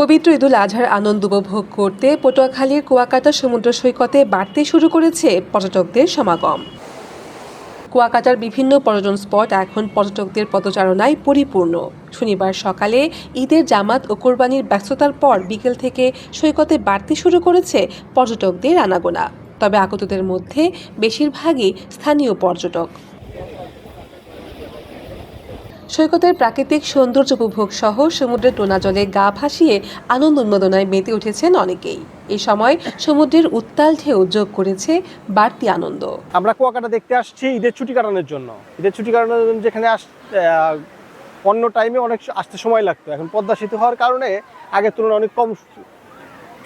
পবিত্র ঈদুল আজহার আনন্দ উপভোগ করতে পটুয়াখালীর কুয়াকাটা সমুদ্র সৈকতে বাড়তে শুরু করেছে পর্যটকদের সমাগম। কুয়াকাটার বিভিন্ন পর্যটন স্পট এখন পর্যটকদের পদচারণায় পরিপূর্ণ। শনিবার সকালে ঈদের জামাত ও কোরবানির ব্যস্ততার পর বিকেল থেকে সৈকতে বাড়তে শুরু করেছে পর্যটকদের আনাগোনা। তবে আগতদের মধ্যে বেশিরভাগই স্থানীয় পর্যটক। সৈকতের প্রাকৃতিক সৌন্দর্য উপভোগ সহ সমুদ্রের টোনা জলে গা ভাসিয়ে আনন্দ উন্মাদনায় মেতে উঠেছেন অনেকেই। এই সময় সমুদ্রের উত্তাল ঢেউ যোগ করেছে বাড়তি আনন্দ। আমরা কুয়াকাটা দেখতে আসছি ঈদের ছুটি কাটানোর জন্য। ঈদের ছুটি কাটানোর জন্য যেখানে আস অন্য টাইমে অনেক আসতে সময় লাগতো। এখন পদ্মা সেতু হওয়ার কারণে আগের তুলনায় অনেক কম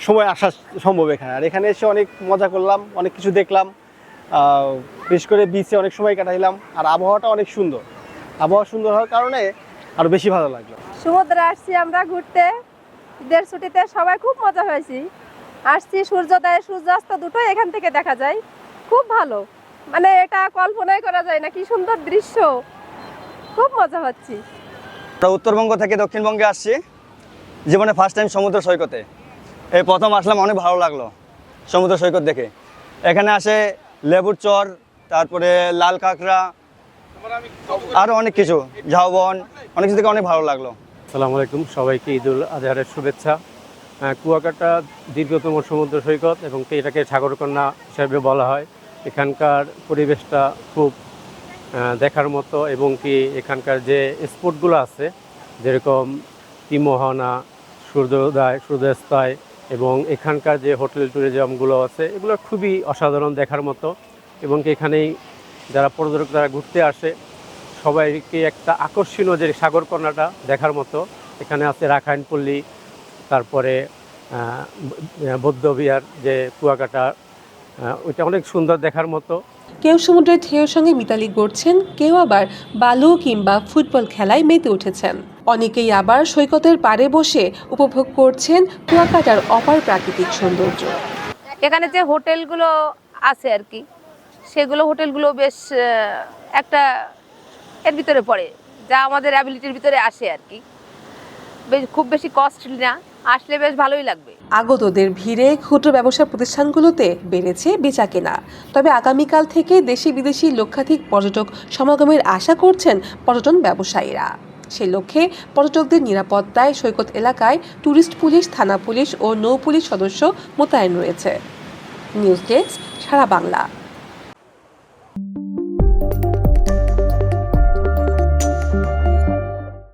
সময় আসা সম্ভব এখানে। আর এখানে এসে অনেক মজা করলাম, অনেক কিছু দেখলাম। বিশেষ করে বিচে অনেক সময় কাটাইলাম। আর আবহাওয়াটা অনেক সুন্দর। আবহাওয়া সুন্দর হওয়ার কারণে আরও বেশি ভালো লাগল। সমুদ্রে আসছি আমরা ঘুরতে ঈদের ছুটিতে সবাই খুব মজা হয়েছি। আসছি সূর্যোদয় সূর্যাস্ত দুটোই এখান থেকে দেখা যায়। খুব ভালো। মানে এটা কল্পনাই করা যায় না কি সুন্দর দৃশ্য। খুব মজা হচ্ছে। আমরা উত্তরবঙ্গ থেকে দক্ষিণবঙ্গে আসছি। জীবনে ফার্স্ট টাইম সমুদ্র সৈকতে। এই প্রথম আসলাম অনেক ভালো লাগল সমুদ্র সৈকত দেখে। এখানে আসে লেবুর চর তারপরে লাল কাঁকড়া আরও অনেক কিছু, ঝাউবন, অনেক কিছু দেখে অনেক ভালো লাগল। সালাম আলাইকুম, সবাইকে ঈদুল আজহারের শুভেচ্ছা। কুয়াকাটা দীর্ঘতম সমুদ্র সৈকত এবং এটাকে সাগরকন্যা হিসাবে বলা হয়। এখানকার পরিবেশটা খুব দেখার মতো এবং কি এখানকার যে স্পটগুলো আছে, যেরকম তিমোহনা, সূর্যোদয়, সূর্যাস্তয় এবং এখানকার যে হোটেল ট্যুরিজমগুলো আছে, এগুলো খুবই অসাধারণ দেখার মতো এবং এখানেই যারা পর্যটক যারা ঘুরতে আসে সবাইকে একটা আকর্ষণীয় যে সাগরকন্যাটা দেখার মতো। এখানে আছে রাখাইনপল্লী তারপরে বৌদ্ধবিহার যে কুয়াকাটা ওইটা অনেক সুন্দর দেখার মতো। কেউ সমুদ্রের ঢেউয়ের সঙ্গে মিতালি গড়ছেন কেউ আবার বালু কিংবা ফুটবল খেলায় মেতে উঠেছেন। অনেকেই আবার সৈকতের পাড়ে বসে উপভোগ করছেন কুয়াকাটার অপার প্রাকৃতিক সৌন্দর্য। এখানে যে হোটেলগুলো আছে আর কি সেগুলো হোটেলগুলো বেশ একটা এর ভিতরে পড়ে, যা আমাদের অ্যাবিলিটির ভিতরে আসে আর কি। বেশ, খুব বেশি কস্টলি না, আসলে বেশ ভালোই লাগবে। আগতদের ভিড়ে ক্ষুদ্র ব্যবসা প্রতিষ্ঠানগুলোতে বেড়েছে বেচা কেনা। তবে আগামীকাল থেকে দেশি বিদেশি লক্ষাধিক পর্যটক সমাগমের আশা করছেন পর্যটন ব্যবসায়ীরা। সে লক্ষ্যে পর্যটকদের নিরাপত্তায় সৈকত এলাকায় ট্যুরিস্ট পুলিশ, থানা পুলিশ ও নৌ পুলিশ সদস্য মোতায়েন রয়েছে। News desk, Sara Bangla.